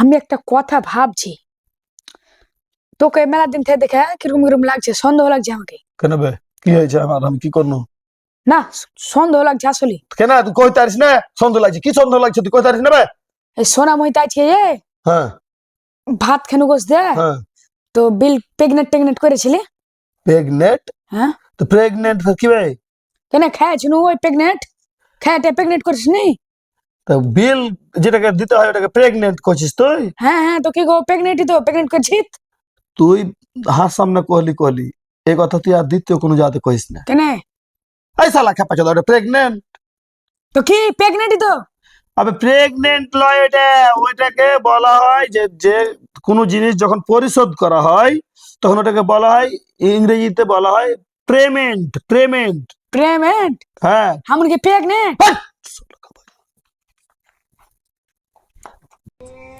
আমি একটা কথা ভাবছি। তোকে মেলা দিন থেকে দেখে কীরকম কীরকম লাগছে? সন্দেহ লাগছে আমাকে। কেন বে? কি হয়েছে আমার? আমি কি করব না সন্দেহ লাগছে আসলে কেন? তুই কইতে পারিস না? সন্দেহ লাগছে। কি সন্দেহ লাগছে? তুই কইতে পারিস না বে? এই সোনা মহিতা আজকে এ হ্যাঁ। ভাত খেনু গোস দে। হ্যাঁ। তো বিল প্রেগনেন্ট টেগনেন্ট করেছিলি? প্রেগনেন্ট? হ্যাঁ। তো প্রেগনেন্ট কি বে? কেন খেয়েছি নু ওই প্রেগনেন্ট? খেয়েটে প্রেগনেন্ট করিস নি তো বিল যেটাকে দিতে হয় ওটাকে প্রেগনেন্ট করছিস তুই? হ্যাঁ হ্যাঁ তো কি গো প্রেগনেন্টই তো প্রেগনেন্ট করছিস? তুই হাত সামনে কহলি কহলি এই কথা তুই আর দ্বিতীয় কোনো জাতে কইস না। কেন? এই সালা খেপা চলো ওটা প্রেগনেন্ট তো কি প্রেগনেন্টই তো? আবে প্রেগনেন্ট লয় এটা ওইটাকে বলা হয় যে যে কোনো জিনিস যখন পরিশোধ করা হয় তখন ওটাকে বলা হয় ইংরেজিতে বলা হয় প্রেমেন্ট প্রেমেন্ট। প্রেমেন্ট? হ্যাঁ। আমরা কি প্রেগনেন্ট! Yeah.